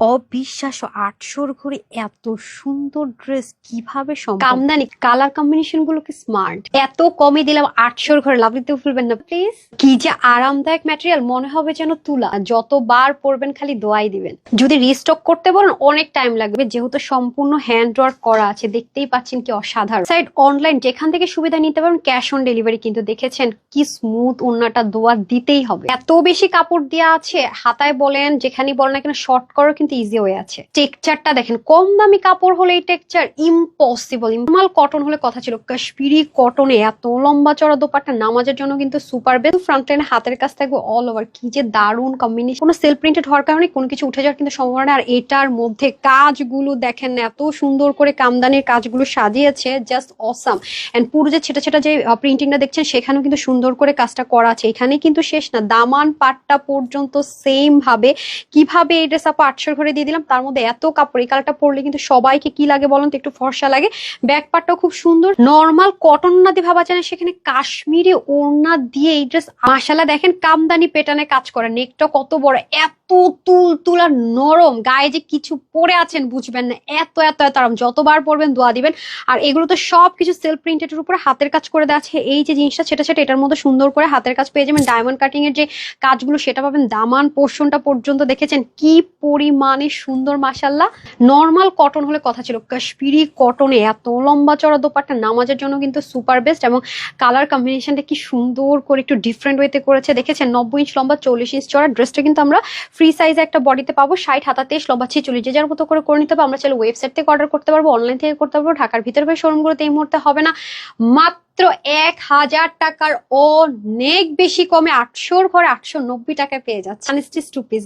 অবিশ্বাস্য আটশোর ঘরে এত সুন্দর ড্রেস কীভাবে কামদানি কালার কম্বিনেশনগুলো কি স্মার্ট এত কমে দিলাম আটশোর ঘরে লাভ দিতে ফুলবেন না প্লিজ কি যে আরামদায়ক ম্যাটেরিয়াল মনে হবে যেন তুলা। যতবার পরবেন, খালি দোয়াই দিবেন। যদি রিস্টক করতে বলেন, অনেক টাইম লাগবে। যেহেতু সম্পূর্ণ হ্যান্ড ওয়ার্ক করা আছে, দেখতেই পাচ্ছেন কি অসাধারণ। সাইড অনলাইন যেখান থেকে সুবিধা নিতে পারবেন ক্যাশ অন ডেলিভারি কিন্তু দেখেছেন কি স্মুথ ওন্নাটা দোয়া দিতেই হবে। এত বেশি কাপড় দেওয়া আছে, হাতায় বলেন যেখানে বলেন না কেন শর্ট করার কিন্তু ইজি হয়ে আছে। টেক্সচারটা দেখেন, কম দামি কাপড় হলে এই টেক্সচার ইম্পসিবল নর্মাল কটন হলে কথা ছিল, কাশ্মীরি কটনে এত লম্বা চড়া দোপাট্টা নামাজের জন্য কিন্তু সুপার বেস্ট ফ্রন্ট লাইনে হাতের কাছ থাকবে অল ওভার কি যে দারুণ কম্বিনেশন কোনো সেলফ প্রিন্টেড হওয়ার কারণে কোনো কিছু উঠে যাওয়ার কিন্তু সম্ভাবনা। আর এটার মধ্যে কাজগুলো দেখেন এত সুন্দর করে কামদানির কাজগুলো সাজিয়েছে জাস্ট অসাম এন্ড পুরো যে ছেটা ছেটা যে প্রিন্টিংটা দেখছেন, সেখানেও কিন্তু সুন্দর করে কাজটা করা আছে। এখানে কিন্তু শেষ না, দামান পাটটা পর্যন্ত সেম ভাবে। কীভাবে এই ড্রেস আপা আটশোর ঘরে দিয়ে দিলাম, তার মধ্যে এত কাপড়, এই কালারটা পরলে কিন্তু সবাইকে কি লাগে বলুন তো, একটু ফর্সা লাগে। ব্যাক পার্টটাও খুব সুন্দর, নর্মাল কটন না দিয়ে ভাবা যায় সেখানে কাশ্মীরি ওড়না দিয়ে এই ড্রেস মাসালা দেখেন কামদানি পেটানে কাজ করে নেকটা কত বড়, এত তুল তুলা নরম, গায়ে যে কিছু পরে আছেন বুঝবেন না, এত এত এত আরাম, যতবার পরবেন দোয়া দিবেন। আর এগুলো তো সব কিছু সেলফ প্রিন্টেড উপরে হাতের কাজ করে দেওয়া আছে, এই যে জিনিসটা, সেটা সেটা এটার মধ্যে সুন্দর করে হাতের কাজ পেয়ে যাবেন। ডায়মন্ড কাটিং এর যে কাজগুলো, সেটা পাবেন দামান পোর্শনটা পর্যন্ত দেখেছেন, কি পরিমাণে সুন্দর মাসাল্লাহ নর্মাল কটন হলে কথা ছিল। কাশ্মীরি কটনে এত লম্বা চড়া দোপাট্টা নামাজের জন্য কিন্তু সুপার বেস্ট এবং কালার কম্বিনেশনটা কি সুন্দর করে একটু ডিফারেন্ট ওয়েতে করেছে। দেখেছেন, নব্বই ইঞ্চ লম্বা, চল্লিশ ইঞ্চ চড়া ড্রেসটা কিন্তু আমরা ফ্রি সাইজে একটা বডিতে পাবো। ষাট হাতা তেইশ লম্বা, ছিচল্লিশ, যে যার মতো করে করে নিতে পারব আমরা চাইলে ওয়েবসাইট থেকে অর্ডার করতে পারব অনলাইন থেকে করতে পারব। ঢাকার ভিতরে শোরুমগুলোতে এই মুহূর্তে হবে না। মাত্র এক হাজার টাকার অনেক বেশি কমে আটশোর ঘরে আটশো নব্বই টাকায় পেয়ে যাচ্ছে টু পিস